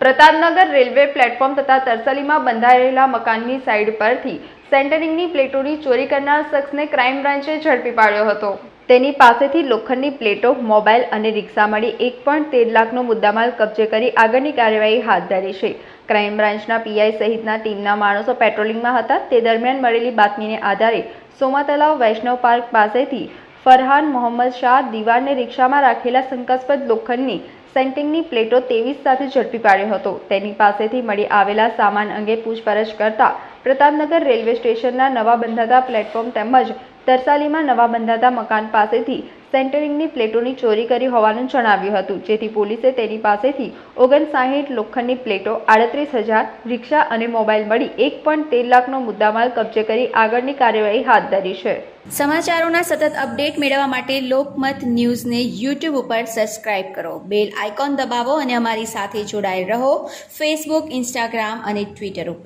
Pratapnagar railway platform તથા તરસાલીમાં બંધાયેલા મકાનની સાઈડ પરથી સેન્ટરિંગની પ્લેટોની ચોરી કરનાર શખ્સને ક્રાઇમ બ્રાન્ચે ઝડપી પાડ્યો હતો. તેની પાસેથી લોખંડની પ્લેટો, મોબાઈલ અને રિક્ષા મળી એક પણ તેર લાખનો મુદ્દામાલ કબજે કરી આગળની કાર્યવાહી હાથ ધરી છે. ક્રાઇમ બ્રાન્ચના પીઆઈ સહિતના ટીમના માણસો પેટ્રોલિંગમાં હતા. તે દરમિયાન મળેલી બાતમીને આધારે સોમા તલાવ વૈષ્ણવ પાર્ક પાસેથી ફરહાન મોહમ્મદ શાહ દિવારને રિક્ષામાં રાખેલા શંકાસ્પદ લોખંડની સેન્ટિંગની પ્લેટો તેવીસ સાથે ઝડપી પાડ્યો હતો. તેની પાસેથી મળી આવેલા સામાન અંગે પૂછપરછ કરતા પ્રતાપનગર રેલવે સ્ટેશનના નવા બંધાતા પ્લેટફોર્મ તેમજ તરસાલીમાં નવા બંધાતા મકાન પાસેથી સેન્ટરિંગની પ્લેટોની ચોરી કરી હોવાનું જણાવ્યું હતું. જેથી પોલીસે તેની પાસેથી ઓગણસાહીઠ લોખંડની પ્લેટો, આડત્રીસ હજાર રિક્ષા અને મોબાઈલ મળી એક પણ તેર લાખનો મુદ્દામાલ કબજે કરી આગળની કાર્યવાહી હાથ ધરી છે. સમાચારોના સતત અપડેટ મેળવવા માટે લોકમત ન્યૂઝને યુટ્યુબ ઉપર સબસ્ક્રાઇબ કરો. બેલ આઇકોન દબાવો અને અમારી સાથે જોડાયેલ રહો. ફેસબુક ઇન્સ્ટાગ્રામ અને ટ્વિટર ઉપર.